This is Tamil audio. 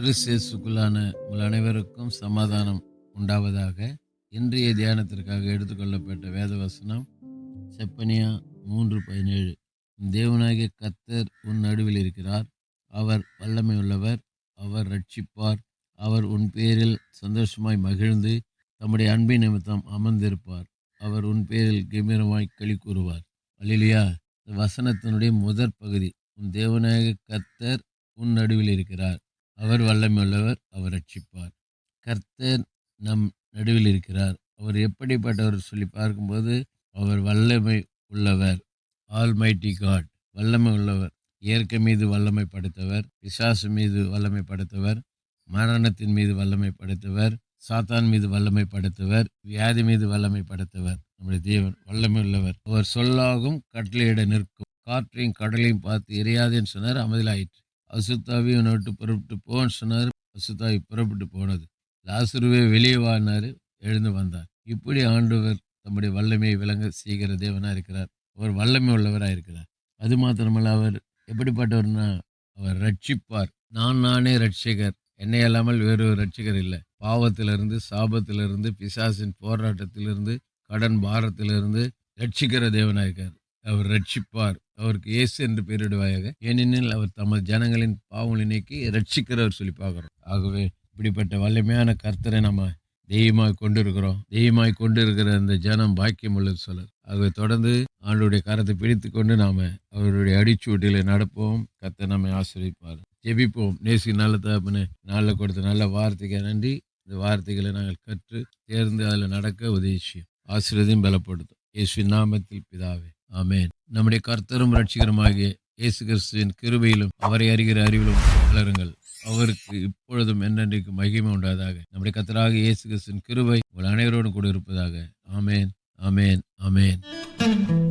கிறிஸ்தியேசுக்குள்ளான உங்கள் அனைவருக்கும் சமாதானம் உண்டாவதாக இன்றைய தியானத்திற்காக எடுத்துக்கொள்ளப்பட்ட வேத வசனம் செப்பனியா மூன்று பதினேழு. தேவனாகிய கத்தர் உன் நடுவில் இருக்கிறார். அவர் வல்லமை உள்ளவர் அவர் ரட்சிப்பார் அவர் உன் பேரில் சந்தோஷமாய் மகிழ்ந்து தம்முடைய அன்பின் நிமித்தம் அமர்ந்திருப்பார். அவர் உன் பேரில் கம்பீரமாய் களி கூறுவார். அலிலியா இந்த வசனத்தினுடைய முதற் பகுதி உன் தேவநாயக கத்தர் உன் நடுவில் இருக்கிறார். அவர் வல்லமையுள்ளவர் அவர் ரட்சிப்பார். கர்த்தர் நம் நடுவில் இருக்கிறார். அவர் எப்படிப்பட்டவர் சொல்லி பார்க்கும்போது அவர் வல்லமை உள்ளவர். ஆல்மைட்டி காட் வல்லமை உள்ளவர். இயற்கை மீது வல்லமை படைத்தவர். பிசாசு மீது வல்லமை படைத்தவர். மரணத்தின் மீது வல்லமை படைத்தவர். சாத்தான் மீது வல்லமை படைத்தவர். வியாதி மீது வல்லமை படைத்தவர். நம்முடைய தேவன் வல்லமை உள்ளவர். அவர் சொல்லாகும் கட்டளையிட நிற்கும். காற்றையும் கடலையும் பார்த்து எரியாதுன்னு சொன்னார். அமைதியாயிற்று அசுத்தாவையும் உன்னை விட்டு புறப்பட்டு போன்னு சொன்னார். அசுத்தாவி புறப்பட்டு போனது. லாசுருவே வெளியே வானார். எழுந்து வந்தார். இப்படி ஆண்டவர் தம்முடைய வல்லமையை விளங்க செய்கிற தேவனாக இருக்கிறார். அவர் வல்லமை உள்ளவராக இருக்கிறார். அது மாத்திரமல்ல அவர் எப்படிப்பட்டவர்னா அவர் ரட்சிப்பார். நான் நானே ரட்சிகர். என்னை அல்லாமல் வேறு ஒரு ரட்சிகர் இல்லை. பாவத்திலிருந்து சாபத்திலிருந்து பிசாசின் போராட்டத்திலிருந்து கடன் பாரத்திலிருந்து ரட்சிக்கிற தேவனாக இருக்கார். அவர் ரட்சிப்பார். அவருக்கு இயேசு என்று பெயரிடுவாயாக. ஏனெனில் அவர் தமது ஜனங்களின் பாவங்களை நீக்கி ரட்சிக்கிறவர் சொல்லி பார்க்குறோம். ஆகவே இப்படிப்பட்ட வல்லமையான கர்த்தரை நம்ம தெய்வமாய் கொண்டிருக்கிறோம். தெய்வமாய் கொண்டிருக்கிற அந்த ஜனம் பாக்கியம் உள்ளது சொல்லர் ஆகவே தொடர்ந்து ஆண்டுடைய கரத்தை பிடித்து கொண்டு நாம் அவருடைய அடிச்சூட்டில நடப்போம். கர்த்தர் நம்மை ஆசிரியப்பார் ஜெபிப்போம். நேசி நல்ல தகப்பனே நாளில் கொடுத்த நல்ல வார்த்தைக்கு நன்றி. இந்த வார்த்தைகளை நாங்கள் கற்று தேர்ந்து அதில் நடக்க உதவி செய்யும். ஆசீர்வதையும் பலப்படுத்தும். இயேசு நாமத்தில் பிதாவே. ஆமேன். நம்முடைய கர்த்தரும் ரட்சிகரமாகிய இயேசு கிறிஸ்துவின் கிருபையிலும் அவரை அறிகிற அறிவிலும் வளருங்கள். அவருக்கு இப்பொழுதும் என்னென்றைக்கு மகிமை உண்டாதாக. நம்முடைய கர்த்தராக இயேசு கிறிஸ்துவின் கிருபை உங்கள் அனைவரோடும் கூட இருப்பதாக. ஆமேன் ஆமேன் ஆமேன்.